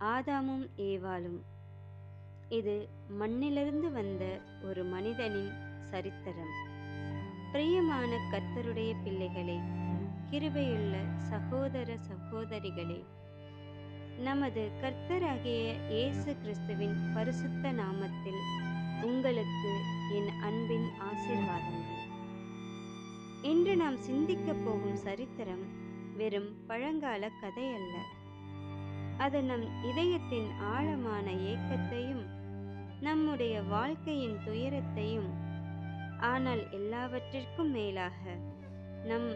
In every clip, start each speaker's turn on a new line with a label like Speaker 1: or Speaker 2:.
Speaker 1: ஆதாமும் ஏவாளும். இது மண்ணிலிருந்து வந்த ஒரு மனிதனின் சரித்திரம். பிரியமான கர்த்தருடைய பிள்ளைகளே கிருபையுள்ள சகோதர சகோதரிகளே நமது கர்த்தராகிய இயேசு கிறிஸ்துவின் பரிசுத்த நாமத்தில் உங்களுக்கு என் அன்பின் ஆசீர்வாதங்கள். இன்று நாம் சிந்திக்கப் போகும் சரித்திரம் வெறும் பழங்கால கதை அல்ல அது நம் இதயத்தின் ஆழமான ஏக்கத்தையும் நம்முடைய வாழ்க்கையின் துயரத்தையும் ஆனால் எல்லாவற்றிற்கும் மேலாக நம்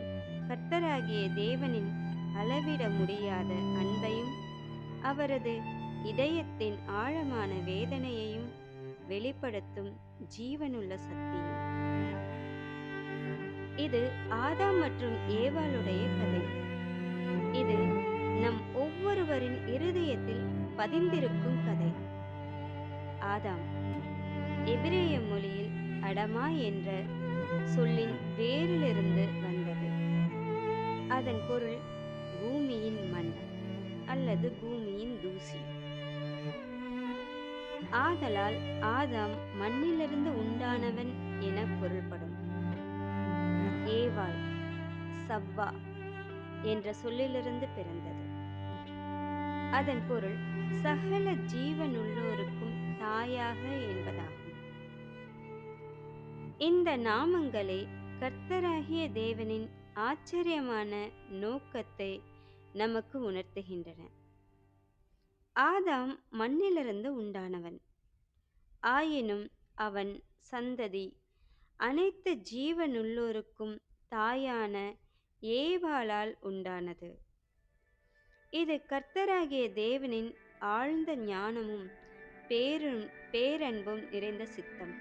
Speaker 1: கர்த்தராகிய தேவனின் அளவிட முடியாத அன்பையும் அவரது இதயத்தின் ஆழமான வேதனையையும் வெளிப்படுத்தும் ஜீவனுள்ள சக்தியும். இது ஆதாம் மற்றும் ஏவாளுடைய கதை. ஒவ்வொருவரின் இருதயத்தில் பதிந்திருக்கும் கதை. ஆதாம் எபிரேய மொழியில் அடமா என்ற சொல்லின் வேரிலிருந்து வந்தது. அதன் பொருள் பூமியின் மண் அல்லது பூமியின் தூசி. ஆதலால் ஆதாம் மண்ணிலிருந்து உண்டானவன் என பொருள்படும். ஏவாள் சவ்வா என்ற சொல்லிலிருந்து பிறந்தது. அதன் பொருள் சகல ஜீவனுள்ளோருக்கும் தாயாக என்பதாகும். இந்த நாமங்களே கர்த்தராகிய தேவனின் ஆச்சரியமான நோக்கத்தை நமக்கு உணர்த்துகின்றன. ஆதாம் மண்ணிலிருந்து உண்டானவன். ஆயினும் அவன் சந்ததி அனைத்து ஜீவனுள்ளோருக்கும் தாயான ஏவாளால் உண்டானது. இது கர்த்தராகிய தேவனின் ஆழ்ந்த ஞானமும் பேரும் பேரன்பும் நிறைந்த சித்தம்.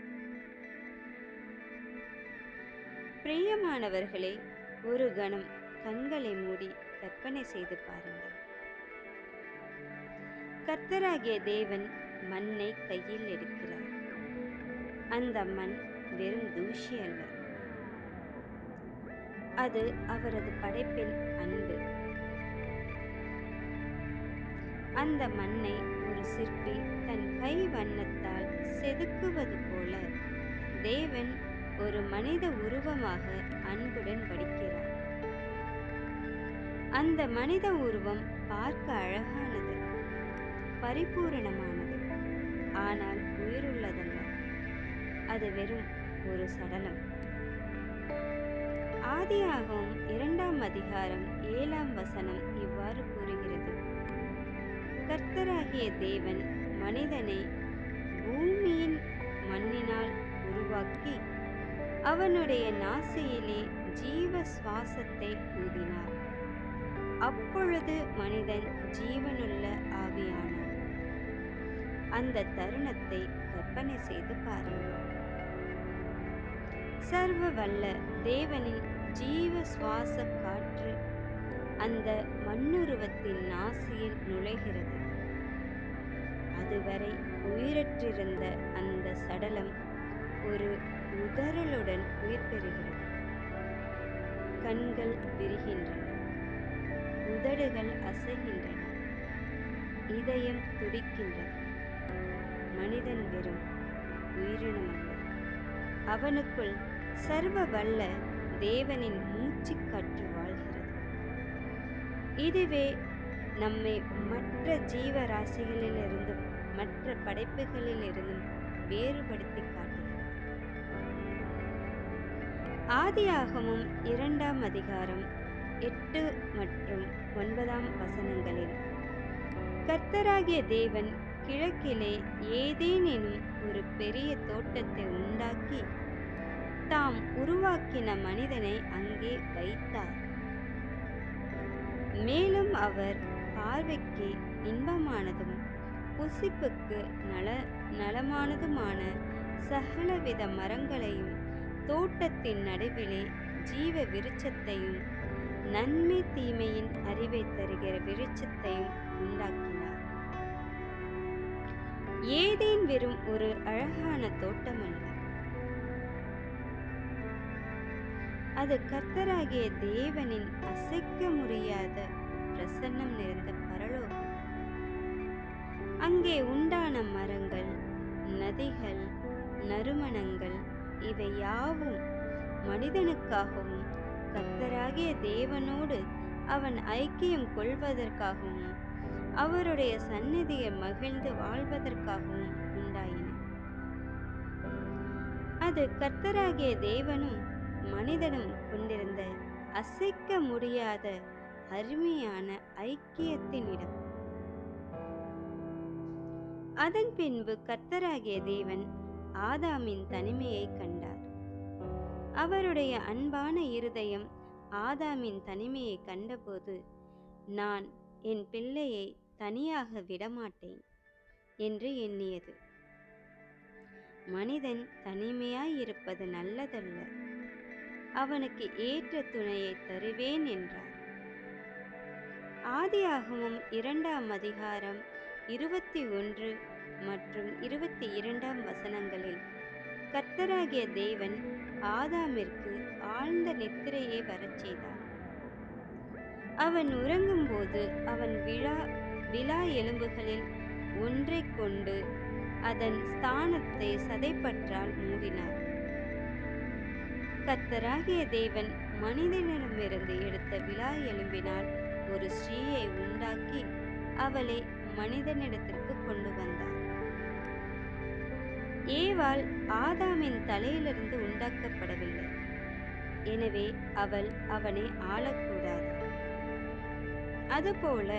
Speaker 1: பிரியமானவர்களே ஒரு கணம் கண்களை மூடி கற்பனை செய்து பாருங்கள். கர்த்தராகிய தேவன் மண்ணை கையில் எடுக்கிறார். அந்த மண் வெறும் தூசி அல்ல. அது அவரது படைப்பின் அன்பு. அந்த மண்ணை ஒரு சிற்பி தன் கை வண்ணத்தால் செதுக்குவது போல தேவன் ஒரு மனித உருவமாக அன்புடன் வடிக்கிறார் அந்த மனித உருவம் பார்க்க அழகானது பரிபூரணமானது ஆனால் உயிருள்ளதல்ல. அது வெறும் ஒரு சடலம். ஆதியாகவும் இரண்டாம் அதிகாரம் ஏழாம் வசனம் இவ்வாறு கூறுகிறது. கர்த்தராகிய தேவன் மனிதனை பூமியின் மண்ணினால் உருவாக்கி அவனுடைய நாசியிலே ஜீவ சுவாசத்தை ஊதினார். அப்பொழுது மனிதன் ஜீவனுள்ள ஆவியானார் அந்த தருணத்தை கற்பனை செய்து பாருங்கள். சர்வ வல்ல தேவனின் ஜீவ சுவாச காற்று அந்த மண்ணுருவத்தின் நாசியில் நுழைகிறது. அதுவரை உயிரற்றிருந்த அந்த சடலம் ஒரு உதறலுடன் உயிர் பெறுகிறது. கண்கள் விரிகின்றன. உதடுகள் அசைகின்றன. இதயம் துடிக்கின்றது. மனிதன் வெறும் உயிரினமல்ல அவனுக்குள் சர்வ வல்ல தேவனின் மூச்சு காற்று வாழ்கிறது. இதுவே நம்மை மற்ற ஜீவராசிகளிலிருந்தும் மற்ற படைப்புகளிலிருந்தும் வேறுபடுத்தி காட்டுகிறது. ஆதியாகமும் இரண்டாம் அதிகாரம் எட்டு மற்றும் ஒன்பதாம் வசனங்களில் கர்த்தராகிய தேவன் கிழக்கிலே ஏதேனும் ஒரு பெரிய தோட்டத்தை உண்டாக்கி தாம் உருவாக்கின மனிதனை அங்கே வைத்தார். மேலும் அவர் பார்வைக்கு இன்பமானதும் புசிப்புக்கு நல நலமானதுமான சகலவித மரங்களையும் தோட்டத்தின் நடுவிலே ஜீவ விருட்சத்தையும் நன்மை தீமையின் அறிவை தருகிற விருட்சத்தையும் உண்டாக்கினார். ஏதேன் வெறும் ஒரு அழகான தோட்டம் அல்ல அது கர்த்தராகிய தேவனின் அசைக்க முடியாத பிரசன்னம் நிறைந்த பரலோகம். அங்கே உண்டான மரங்கள் நதிகள் நறுமணங்கள் இவை யாவும் மனிதனுக்காகவும் கர்த்தராகிய தேவனோடு அவன் ஐக்கியம் கொள்வதற்காகவும் அவருடைய சந்நிதியை மகிழ்ந்து வாழ்வதற்காகவும் உண்டாயின. அது கர்த்தராகிய தேவனும் மனிதனும் கொண்டிருந்த அசைக்க முடியாத அருமையான ஐக்கியத்தின் இடம் அதன் பின்பு கர்த்தராகிய தேவன் ஆதாமின் தனிமையை கண்டார். அவருடைய அன்பான இருதயம் ஆதாமின் தனிமையை கண்டபோது நான் என் பிள்ளையை தனியாக விடமாட்டேன் என்று எண்ணியது. மனிதன் தனிமையாய் இருப்பது நல்லதல்ல. அவனுக்கு ஏற்ற துணையை தருவேன் என்றார். ஆதியாகமும் இரண்டாம் அதிகாரம் இருபத்தி ஒன்று மற்றும் இருபத்தி இரண்டாம் வசனங்களில் கர்த்தராகிய தேவன் ஆதாமிற்கு ஆழ்ந்த நித்திரையை வரச் செய்தார் அவன் உறங்கும்போது அவன் விழா விழா எலும்புகளில் ஒன்றைக் கொண்டு அதன் ஸ்தானத்தை சதைப்பற்றால் மூடினார். கர்த்தராகிய தேவன் மனிதனிடமிருந்து எடுத்த விழா எலும்பினால் ஒரு ஸ்ரீயை உண்டாக்கி அவளை மனிதனிடத்திற்கு கொண்டு வந்தார் ஏவாள் ஆதாமின் தலையிலிருந்து உண்டாக்கப்படவில்லை. எனவே அவள் அவனை ஆளக்கூடாது. அதுபோல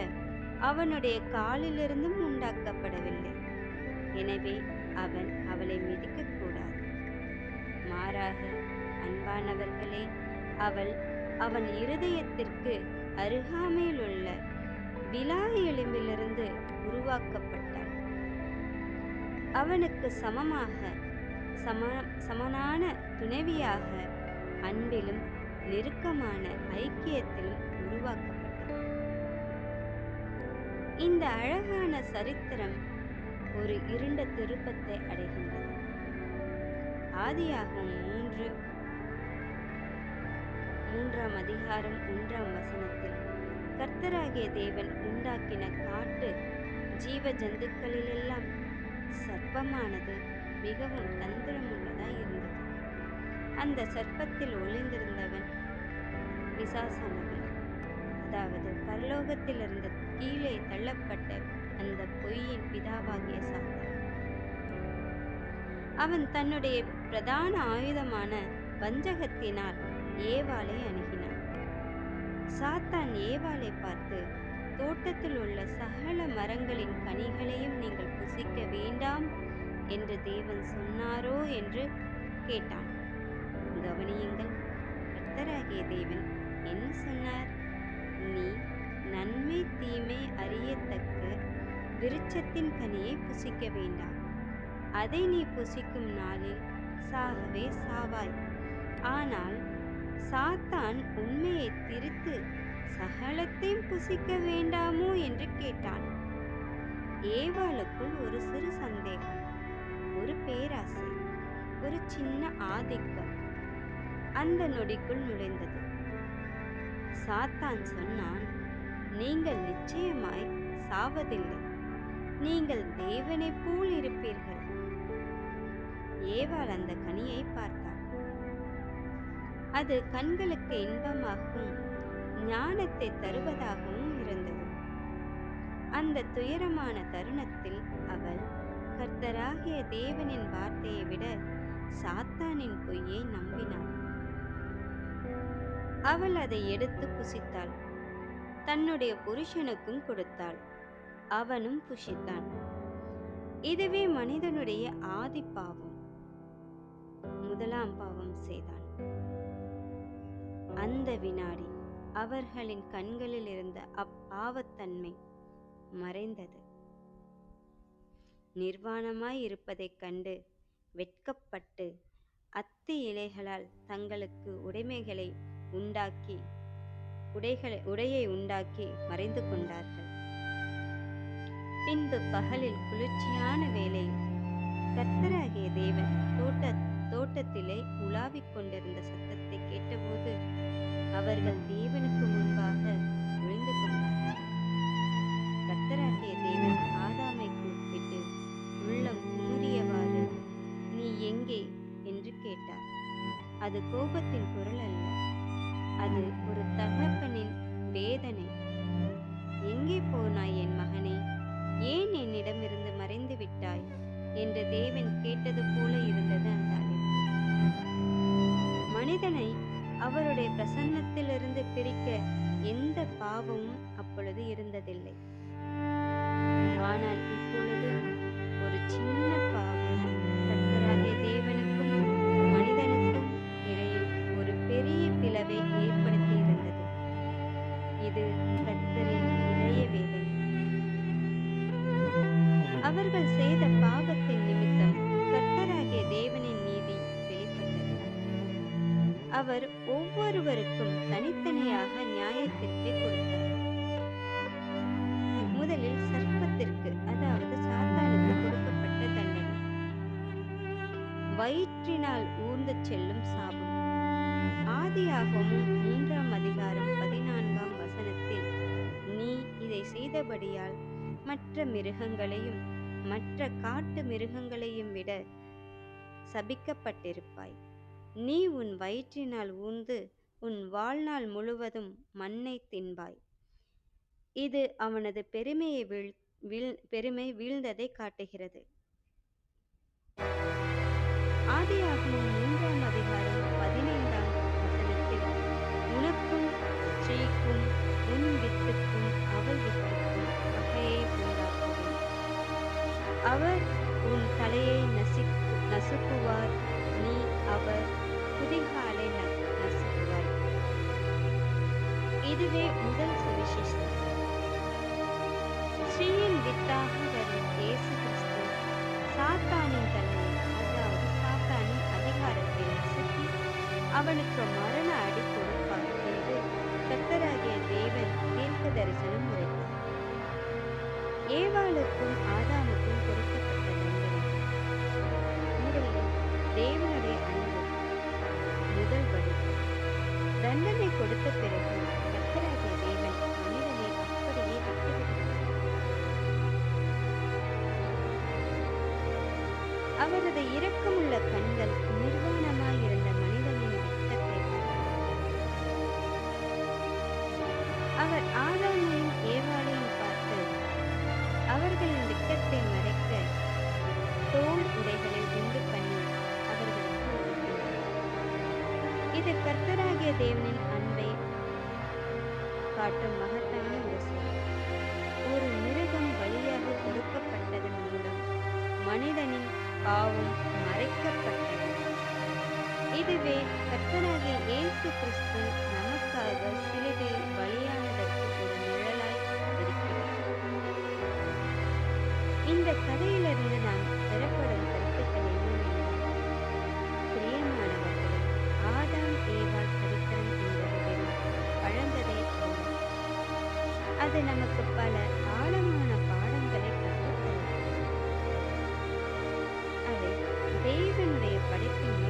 Speaker 1: அவனுடைய காலிலிருந்தும் உண்டாக்கப்படவில்லை. எனவே அவன் அவளை மிதிக்கக்கூடாது. மாறாக அன்பானவர்களே அவள் அவன் இருதயத்திற்கு அருகாமையில் உள்ள விலா எலும்பிலிருந்து உருவாக்கப்பட்டாள் அவனுக்கு சமமாக சம சமனான துணைவியாக அன்பிலும் நெருக்கமான ஐக்கியத்திலும் உருவாக்கப்பட்டாள் இந்த அழகான சரித்திரம் ஒரு இருண்ட திருப்பத்தை அடைகின்றது. ஆதியாகும் மூன்று மூன்றாம் அதிகாரம் ஒன்றாம் வசனத்தில் கர்த்தராகிய தேவன் உண்டாக்கின காட்டு ஜீவ ஜந்துக்களிலெல்லாம் சர்ப்பமானது மிகவும் தந்திரமுள்ளதாய் இருந்தது. அந்த சர்ப்பத்தில் ஒளிந்திருந்தவன் பிசாசானவன். அதாவது பரலோகத்திலிருந்து கீழே தள்ளப்பட்ட அந்த பொய்யின் பிதாவாகிய சாத்தான். அவன் தன்னுடைய பிரதான ஆயுதமான வஞ்சகத்தினால் ஏவாளை அணுகினான். சாத்தான் ஏவாளை பார்த்து தோட்டத்தில் உள்ள சகல மரங்களின் கனிகளையும் நீங்கள் புசிக்க வேண்டாம் என்று தேவன் சொன்னாரோ? என்று கேட்டான். கவனியுங்கள் கர்த்தராகிய தேவன் என்ன சொன்னார்? நீ நன்மை தீமை அறியத்தக்க விருட்சத்தின் கனியை புசிக்க வேண்டாம். அதை நீ புசிக்கும் நாளில் சாகவே சாவாய். ஆனால் சாத்தான் உண்மையை திரித்து சகலத்தையும் புசிக்க வேண்டாமோ என்று கேட்டான். ஏவாளுக்குள் ஒரு சிறு சந்தேகம் ஒரு பேராசை ஒரு சின்ன ஆதிக்கம் அந்த நொடிக்குள் நுழைந்தது. சாத்தான் சொன்னான் நீங்கள் நிச்சயமாய் சாவதில்லை. நீங்கள் தேவனைப் போல் இருப்பீர்கள். ஏவாள் அந்த கனியை பார்த்தார் அது கண்களுக்கு இன்பமாகவும் ஞானத்தை தருவதாகவும் இருந்தது. அந்த துயரமான தருணத்தில் அவள் கர்த்தராகிய தேவனின் வார்த்தையை விட சாத்தானின் பொய்யை நம்பினாள். அவள் அதை எடுத்து புசித்தாள். தன்னுடைய புருஷனுக்கும் கொடுத்தாள். அவனும் புசித்தான். இதுவே மனிதனுடைய ஆதி பாவம். முதலாம் பாவம் செய்தான். அந்த வினாடி அவர்களின் கண்களில் இருந்த அப்பாவத்தன்மை மறைந்தது. நிர்வாணமாய் இருப்பதைக் கண்டு வெட்கப்பட்டு அத்தி இலைகளால் தங்களுக்கு உடைமைகளை உண்டாக்கி உடைகளை உடையை உண்டாக்கி மறைந்து கொண்டார்கள். பின்பு பகலில் குளிர்ச்சியான வேளையில் கர்த்தராகிய தேவன் தோட்ட தோட்டத்திலே உலாவிக் கொண்டிருந்த சத்தத்தை கேட்டபோது அவர்கள் தேவனுக்கு முன்பாக விழுந்து கொண்டார்கள். கர்த்தராகிய தேவன் ஆதாமை கூப்பிட்டு உள்ளம் கூறியவாறு நீ எங்கே? என்று கேட்டார். அது கோபத்தின் குரல் அல்ல. அது ஒரு தகப்பனின் வேதனை. எங்கே போனாய் என் மகனே? ஏன் என்னிடமிருந்து மறைந்து விட்டாய் என்று தேவன் கேட்டது போல இருந்தது அந்த அழைப்பு மனிதனை அவருடைய பிரசன்னத்திலிருந்து பிரிக்க எந்த பாவமும் அப்பொழுது இருந்ததில்லை. ஆனால் இப்பொழுது ஒரு சின்ன பாவம் கர்த்தராகிய தேவனுக்கும் மனிதனுக்கும் இடையில் ஒரு பெரிய பிளவை ஏற்படுத்தி இருந்தது. இது கர்த்தரின் இதய வேதனை. அவர்கள் செய்த பாவத்தின் நிமித்தம் கர்த்தராகிய தேவனின் அவர் ஒவ்வொருவருக்கும் தனித்தனியாக நியாயத்திற்பை கொடுத்தார். முதலில் சர்ப்பத்திற்கு அதாவது சாத்தானுக்கு கொடுக்கப்பட்ட தண்டனை. வயிற்றினால் ஊர்ந்து செல்லும் சாபம். ஆதியாகவும் மூன்றாம் அதிகாரம் பதினான்காம் வசனத்தில் நீ இதை செய்தபடியால் மற்ற மிருகங்களையும் மற்ற காட்டு மிருகங்களையும் விட சபிக்கப்பட்டிருப்பாய். நீ உன் வயிற்றினால் ஊந்து உன் வாழ்நாள் முழுவதும் மண்ணை தின்பாய். இது அவனது பெருமையை வீழ் வீழ் பெருமை வீழ்ந்ததை காட்டுகிறது. ஆதியாகமம் மூன்றாம் அதிகாரம் பதினைந்தாம் வசனத்தில் உனக்கும் ஸ்ரீக்கும் உன் வித்துக்கும் அவள் வித்துக்கும் வகையை உண்டாக்குவேன். அவர் உன் தலையை நசி நசுக்குவார். நீ அவர் குதிகாலை ந- நசுக்குவாய். இதுவே முதல் சுவிசேஷம். ஸ்ரீயின் வித்தாக வரும் இயேசு கிறிஸ்து சாத்தானின் தலையை அதாவது சாத்தானின் அதிகாரத்தை நசுக்கி அவனுக்கு மரண அடி கொடுப்பார் என்று கர்த்தராகிய தேவன் தீர்க்க தரிசனம் உரைத்தார். ஏவாளுக்கும் ஆதாமுக்கும் கொடுக்கப்பட்ட தண்டனை முதலில் தேவனுடைய முதல் வழி தண்டனை கொடுத்த பிறகு கர்த்தராகிய தேவன் மனிதனை அப்படியே அவரது இரக்கமுள்ள கண்கள் நிர்வாண இது கர்த்தராகிய தேவனின் அன்பை காட்டும் மகத்தான ஒரு செயல் ஒரு மிருகம் வழியாக கொடுக்கப்பட்டதன் மூலம் மனிதனின் பாவம் மறைக்கப்பட்டது. இதுவே கர்த்தராகிய இயேசு கிறிஸ்து நமக்காக சிலுவை வழியானதற்கு ஒரு நிழலாய் இருக்கிறது இந்த கதையிலிருந்து அது நமக்கு பல ஆழமான பாடங்களை கற்றுத்தரும் அவை தேவனுடைய படைப்பின்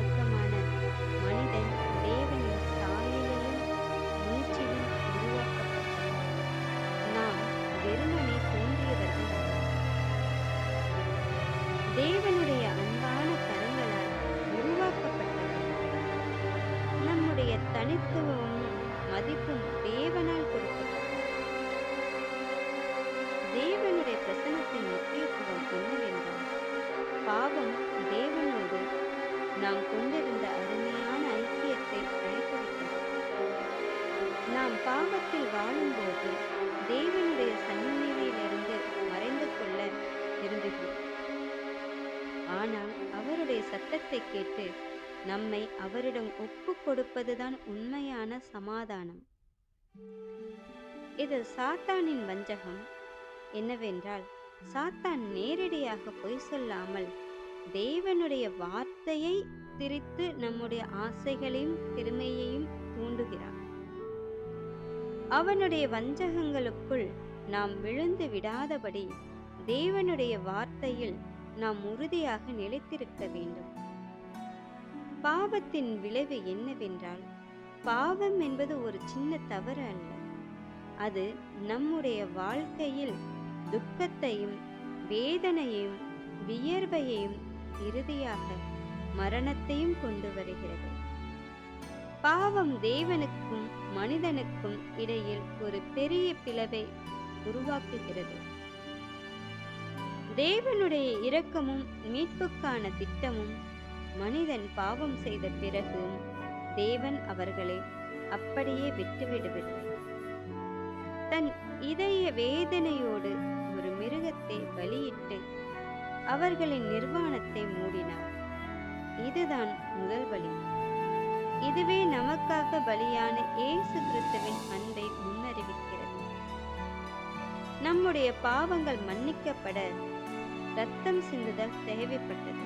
Speaker 1: ஆனால் அவருடைய சத்தத்தை கேட்டு நம்மை அவரிடம் ஒப்பு கொடுப்பதுதான் உண்மையான சமாதானம். இது சாத்தானின் வஞ்சகம். என்னவென்றால் சாத்தான் நேரடியாக பொய் சொல்லாமல் தேவனுடைய வார்த்தையை திரித்து நம்முடைய ஆசைகளையும் பெருமையையும் தூண்டுகிறான். அவனுடைய வஞ்சகங்களுக்குள் நாம் விழுந்து விடாதபடி தேவனுடைய வார்த்தையில் நாம் உறுதியாக நிலைத்திருக்க வேண்டும். பாவத்தின் விளைவு என்னவென்றால் பாவம் என்பது ஒரு சின்ன தவறு அல்ல. அது நம்முடைய வாழ்க்கையில் துக்கத்தையும் வேதனையையும் வியர்வையையும் இறுதியாக மரணத்தையும் கொண்டு வருகிறது. பாவம் தேவனுக்கும் மனிதனுக்கும் இடையில் ஒரு பெரிய பிளவை உருவாக்குகிறது. தேவனுடைய இரக்கமும் மீட்புக்கான திட்டமும் மனிதன் பாவம் செய்த பிறகு தேவன் அவர்களை அப்படியே விட்டுவிடுவிட்டார் தன் இதய வேதனையோடு ஒரு மிருகத்தை பலியிட்டு அவர்களின் நிர்வாணத்தை மூடினார். இதுதான் முதல் பலி இதுவே நமக்காக பலியான இயேசு கிறிஸ்துவின் அன்பை முன்னறிவிக்கிறது. நம்முடைய பாவங்கள் மன்னிக்கப்பட ரத்தம் சிந்துதல் தேவைப்பட்டது.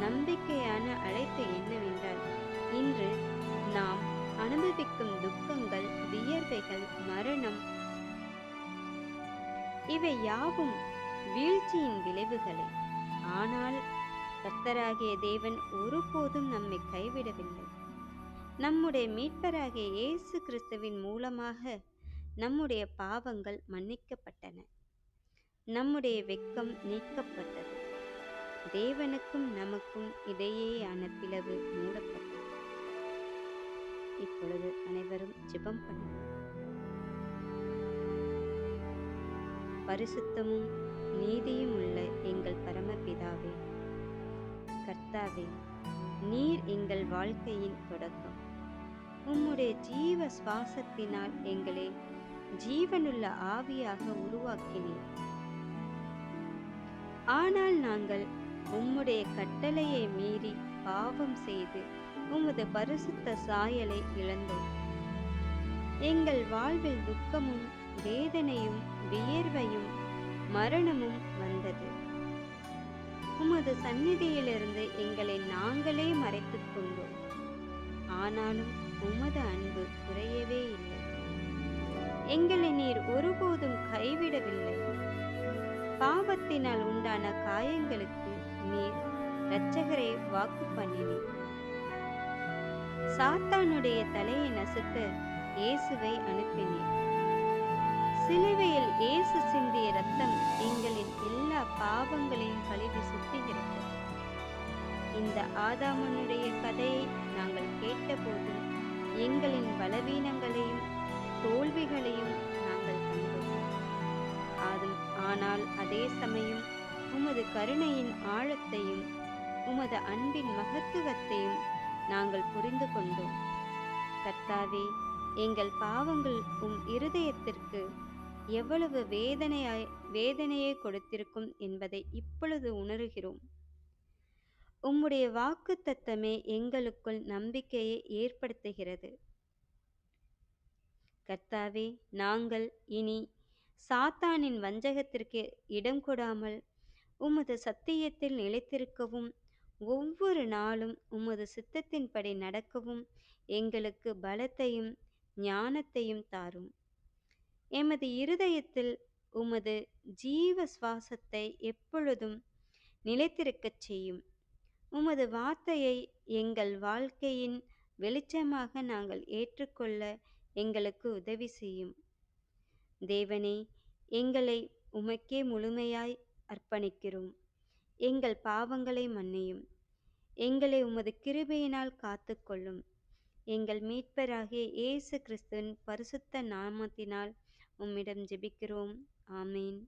Speaker 1: நம்பிக்கையான அழைப்பு என்னவென்றால் இன்று நாம் அனுபவிக்கும் துக்கங்கள் வியர்வைகள் மரணம் இவை யாவும் வீழ்ச்சியின் விளைவுகளே. ஆனால் கர்த்தராகிய தேவன் ஒருபோதும் நம்மை கைவிடவில்லை. நம்முடைய மீட்பராகிய இயேசு கிறிஸ்துவின் மூலமாக நம்முடைய பாவங்கள் மன்னிக்கப்பட்டன. நம்முடைய வெக்கம் நீக்கப்பட்டது. தேவனுக்கும் நமக்கும் இடையேயான பிளவு மூடப்பட்டது. இப்பொழுது அனைவரும் ஜெபம் பண்ணுவோம். பரிசுத்தமும் நீதியும் உள்ள எங்கள் பரமபிதாவே கர்த்தாவே நீர் எங்கள் வாழ்க்கையின் தொடக்கம். உம்முடைய ஜீவ சுவாசத்தினால் எங்களை ஜீவனுள்ள ஆவியாக உருவாக்கினீர். ஆனால் நாங்கள் உம்முடைய கட்டளையை மீறி பாவம் செய்து உமது பரிசுத்த சாயலை இழந்தோம். எங்கள் வாழ்வில் துக்கமும் வேதனையும் வியர்வையும் மரணமும் வந்தது. உமது சந்நிதியிலிருந்து எங்களை நாங்களே மறைத்துக் கொண்டோம். ஆனாலும் உமது அன்பு குறையவே இல்லை. எங்களை நீர் ஒருபோதும் கைவிடவில்லை. பாவத்தினால் உண்டான காயங்களுக்கு நீர் இரட்சகரை வாக்கு பண்ணினீர். சாத்தானுடைய தலையை நசுக்க இயேசுவை அனுப்பினீர். சிலுவையில் இயேசு சிந்திய ரத்தம் எங்களின் எல்லா பாவங்களையும் கழுவி சுத்திகிறது இந்த ஆதாமனுடைய கதையை நாங்கள் கேட்டபோது எங்களின் பலவீனங்களையும் தோல்விகளையும் ஆனால் அதே சமயம் உமது கருணையின் ஆழத்தையும் உமது அன்பின் மகத்துவத்தையும் நாங்கள் புரிந்து கொண்டோம். கர்த்தாவே எங்கள் பாவங்கள் உம் இருதயத்திற்கு எவ்வளவு வேதனையாய் வேதனையை கொடுத்திருக்கும் என்பதை இப்பொழுது உணர்கிறோம். உம்முடைய வாக்கு தத்தமே எங்களுக்குள் நம்பிக்கையை ஏற்படுத்துகிறது. கர்த்தாவே நாங்கள் இனி சாத்தானின் வஞ்சகத்திற்கு இடம் கொடாமல் உமது சத்தியத்தில் நிலைத்திருக்கவும் ஒவ்வொரு நாளும் உமது சித்தத்தின்படி நடக்கவும் எங்களுக்கு பலத்தையும் ஞானத்தையும் தாரும். எமது இருதயத்தில் உமது ஜீவ சுவாசத்தை எப்பொழுதும் நிலைத்திருக்கச் செய்யும். உமது வார்த்தையை எங்கள் வாழ்க்கையின் வெளிச்சமாக நாங்கள் ஏற்றுக்கொள்ள எங்களுக்கு உதவி செய்யும். தேவனே எங்களை உமக்கே முழுமையாய் அர்ப்பணிக்கிறோம். எங்கள் பாவங்களை மன்னியும். எங்களை உமது கிருபையினால் காத்துக்கொள்ளும். எங்கள் மீட்பராகிய இயேசு கிறிஸ்துவின் பரிசுத்த நாமத்தினால் உம்மிடம் ஜெபிக்கிறோம். ஆமேன்